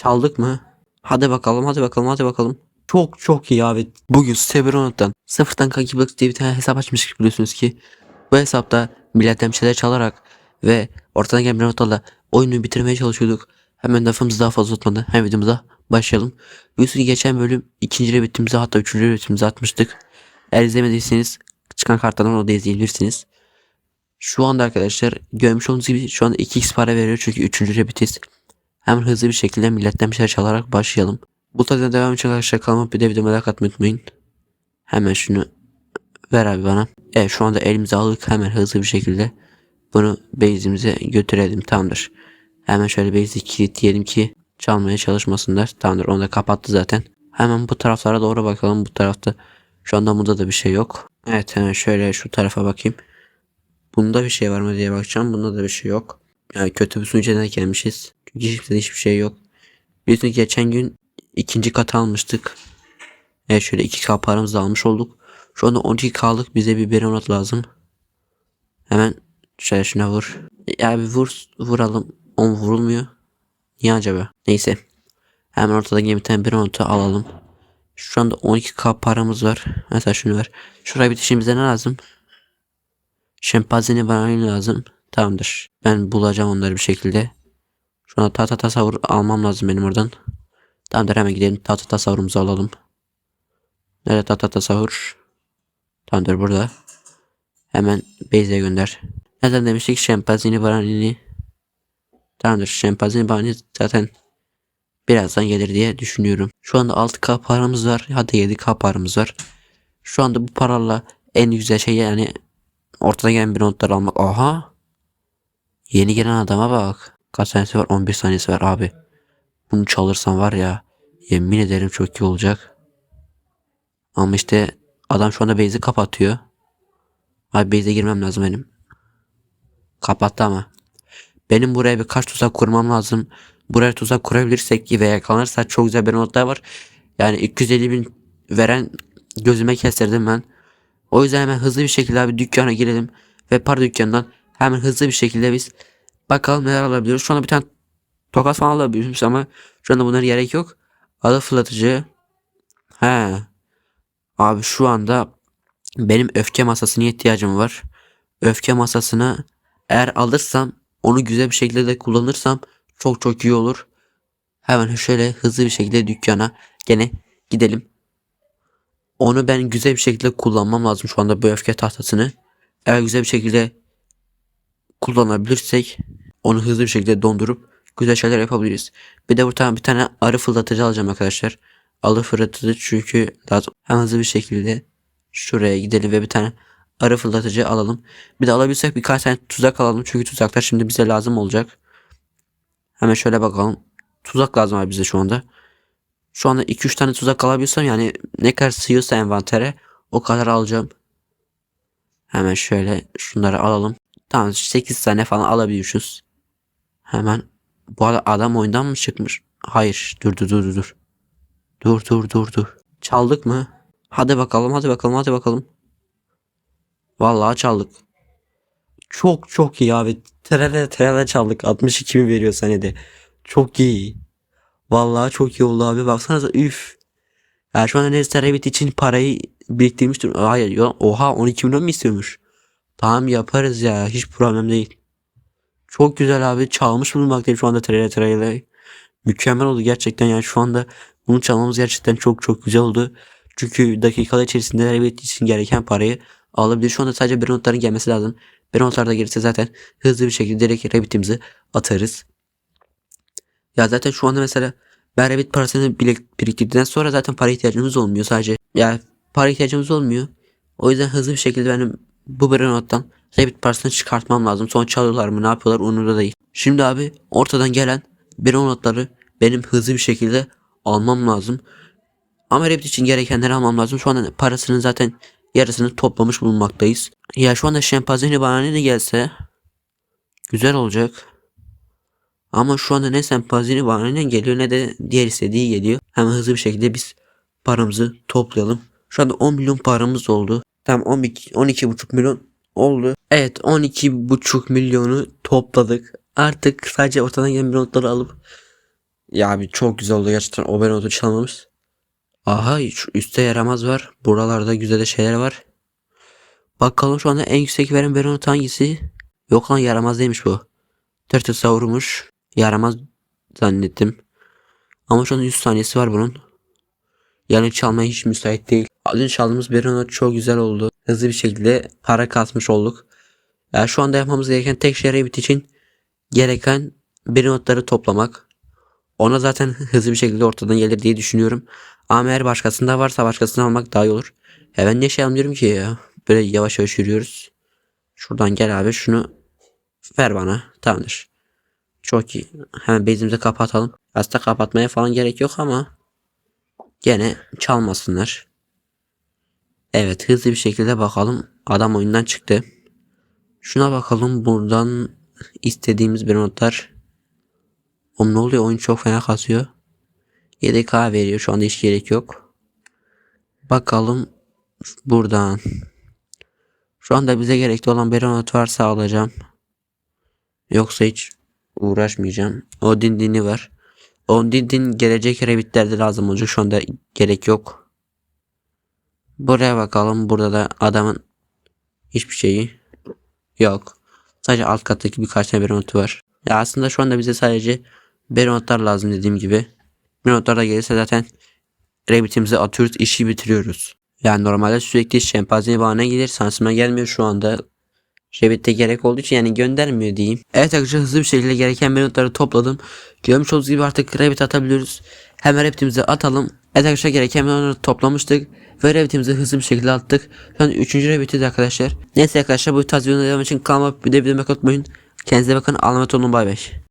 Çaldık mı? Hadi bakalım hadi bakalım hadi bakalım. Çok çok iyi abi. Bugün Severon'dan sıfırdan Kanki Blocks diye bir tane hesap açmıştık biliyorsunuz ki. Bu hesapta milletten şeyler çalarak ve ortadan gelen bir notlarla oyunu bitirmeye çalışıyorduk. Hemen lafımızı daha fazla tutmadan hem videomuza başlayalım. Biliyorsunuz geçen bölüm ikinci rebitimizi hatta üçüncü rebitimizi atmıştık. Eğer izlemediyseniz çıkan kartlardan onu da izleyebilirsiniz. Şu anda arkadaşlar görmüş olduğunuz gibi şu anda 2x para veriyor çünkü 3. rebitiz. Hemen hızlı bir şekilde milletten bir şeyler çalarak başlayalım. Bu tarzdan devam için arkadaşlar kanalıma bir de videoma like atmayı unutmayın. Hemen şunu ver abi bana. Evet şu anda elimize aldık hemen hızlı bir şekilde bunu base'imize götürelim tamamdır. Hemen şöyle base'i kilitleyelim ki çalmaya çalışmasınlar. Tamamdır onu da kapattı zaten. Hemen bu taraflara doğru bakalım bu tarafta. Şu anda bunda da bir şey yok. Evet hemen şöyle şu tarafa bakayım. Bunda bir şey var mı diye bakacağım. Bunda da bir şey yok. Yani kötü bir sunucudan gelmişiz. Çünkü hiçbir hiçbir şey yok. Biliyorsunuz geçen gün ikinci kat almıştık. Evet şöyle 2K paramızı almış olduk. Şu anda 12K'lık bize bir beronat lazım. Hemen şöyle şuna vur. Ya bir vur, vuralım. On vurulmuyor. Niye acaba? Neyse. Hemen ortadan bir tane beronatı alalım. Şu anda 12K paramız var. Mesela şunu ver. Şuraya bitişin bize ne lazım? Şempanzeni bana lazım. Tamamdır. Ben bulacağım onları bir şekilde. Şu anda tahta tasavvur almam lazım benim oradan. Tamamdır hemen gidelim tahta tasavvurumuzu alalım. Nerede tahta tasavvur? Tamamdır burada. Hemen base'e gönder. Neden demiştik şempanzini baranini. Tamamdır şempanzini baranini zaten birazdan gelir diye düşünüyorum. Şu anda 6k paramız var. Hadi 7k paramız var. Şu anda bu paralarla en güzel şey yani ortada gelen bir notlar almak. Aha. Yeni gelen adama bak. Kaç saniyesi var? 11 saniyesi var abi. Bunu çalırsam var ya. Yemin ederim çok iyi olacak. Ama işte adam şu anda base'i kapatıyor. Abi base'e girmem lazım benim. Kapattı ama. Benim buraya birkaç tuzak kurmam lazım. Buraya tuzak kurabilirsek ve yakalanırsa çok güzel bir notlar var. Yani 250 bin veren gözüme kestirdim ben. O yüzden hemen hızlı bir şekilde abi dükkana girelim. Ve par dükkanından hemen hızlı bir şekilde biz bakalım neler alabiliyoruz. Şu anda bir tane tokat falan alabiliyoruz ama şu anda bunlara gerek yok. Adı fırlatıcı. He. Abi şu anda benim öfke masasına ihtiyacım var. Öfke masasını eğer alırsam onu güzel bir şekilde de kullanırsam çok çok iyi olur. Hemen şöyle hızlı bir şekilde dükkana gene gidelim. Onu ben güzel bir şekilde kullanmam lazım şu anda bu öfke tahtasını. Eğer güzel bir şekilde kullanabilirsek onu hızlı bir şekilde dondurup güzel şeyler yapabiliriz. Bir de buradan bir tane arı fırlatıcı alacağım arkadaşlar. Arı fırlatıcı çünkü lazım. Hem hızlı bir şekilde şuraya gidelim ve bir tane arı fırlatıcı alalım. Bir de alabilsek birkaç tane tuzak alalım. Çünkü tuzaklar şimdi bize lazım olacak. Hemen şöyle bakalım. Tuzak lazım abi bize şu anda. Şu anda 2-3 tane tuzak alabilsem yani ne kadar sığıyorsa envantere o kadar alacağım. Hemen şöyle şunları alalım. Tamam 8 tane falan alabiliyoruz. Hemen bu adam oyundan mı çıkmış? Hayır dur dur dur dur. Dur dur dur dur. Çaldık mı? Hadi bakalım hadi bakalım hadi bakalım. Vallahi çaldık. Çok çok iyi abi. Terele terele çaldık. 62 bin veriyor senede. Çok iyi. Vallahi çok iyi oldu abi. Baksanıza üf. Ya şu anda Nesta Rabbit için parayı biriktirmiştir. Hayır oha 12 milyon mu istiyormuş? Tamam yaparız ya. Hiç problem değil. Çok güzel abi. Çalmış bulunmaktayım şu anda trailer trailer. Mükemmel oldu gerçekten yani şu anda bunu çalmamız gerçekten çok çok güzel oldu. Çünkü dakikalar içerisinde Rabbit için gereken parayı alabilir. Şu anda sadece bir notların gelmesi lazım. Bir notlar da gelirse zaten hızlı bir şekilde direkt Rabbit'imizi atarız. Ya zaten şu anda mesela ben Rabbit parasını birik- biriktirdikten sonra zaten para ihtiyacımız olmuyor sadece. Ya para ihtiyacımız olmuyor. O yüzden hızlı bir şekilde benim bu bir nottan Rabbit parasını çıkartmam lazım. Sonra çalıyorlar mı ne yapıyorlar umurumda değil. Şimdi abi ortadan gelen bir notları benim hızlı bir şekilde almam lazım. Ama Rabbit için gerekenleri almam lazım. Şu anda parasının zaten yarısını toplamış bulunmaktayız. Ya şu anda şempanzeni bana ne gelse güzel olacak. Ama şu anda ne sempazini bana ne geliyor ne de diğer istediği geliyor. Hemen hızlı bir şekilde biz paramızı toplayalım. Şu anda 10 milyon paramız oldu. Tam 12 12,5 milyon oldu. Evet 12,5 milyonu topladık. Artık sadece ortadan gelen notları alıp Ya abi çok güzel oldu gerçekten o ben çalmamız. Aha üstte yaramaz var. Buralarda güzel de şeyler var. Bakalım şu anda en yüksek veren Beronot hangisi? Yok lan yaramaz değilmiş bu. Tırtıl savurmuş. Yaramaz zannettim. Ama şu anda 100 saniyesi var bunun. Yani çalmaya hiç müsait değil. Az önce çaldığımız Beronot çok güzel oldu. Hızlı bir şekilde para kasmış olduk. Yani şu anda yapmamız gereken tek şey Rabbit için gereken Beronotları toplamak. Ona zaten hızlı bir şekilde ortadan gelir diye düşünüyorum. Ama eğer başkasında varsa başkasını almak daha iyi olur. Ya ben ne şey almıyorum ki ya. Böyle yavaş yavaş yürüyoruz. Şuradan gel abi şunu ver bana. Tamamdır. Çok iyi. Hemen bezimizi kapatalım. Aslında kapatmaya falan gerek yok ama gene çalmasınlar. Evet hızlı bir şekilde bakalım. Adam oyundan çıktı. Şuna bakalım buradan istediğimiz bir notlar. Oğlum ne oluyor oyun çok fena kasıyor. Yedek A veriyor şu anda hiç gerek yok. Bakalım buradan. Şu anda bize gerekli olan bir not varsa alacağım. Yoksa hiç uğraşmayacağım. O din dini var. O din din gelecek rebitlerde lazım olacak. Şu anda gerek yok. Buraya bakalım. Burada da adamın hiçbir şeyi yok. Sadece alt kattaki birkaç tane bir notu var. Ya aslında şu anda bize sadece bir notlar lazım dediğim gibi. Bir notlar da gelirse zaten Rabbit'imizi atıyoruz işi bitiriyoruz. Yani normalde sürekli şempanzini bahane gelir sansıma gelmiyor şu anda. Rabbit'te gerek olduğu için yani göndermiyor diyeyim. Evet arkadaşlar hızlı bir şekilde gereken bir notları topladım. Görmüş olduğunuz gibi artık Rabbit atabiliyoruz. Hemen Rabbit'imizi atalım. Evet arkadaşlar gereken bir notları toplamıştık. Ve Rabbit'imizi hızlı bir şekilde attık. Şu an 3. Rabbit'iz arkadaşlar. Neyse arkadaşlar bu tarz videoları için kanalıma bir de videomu unutmayın. Kendinize bakın. Allah'a emanet olun. Bay bay.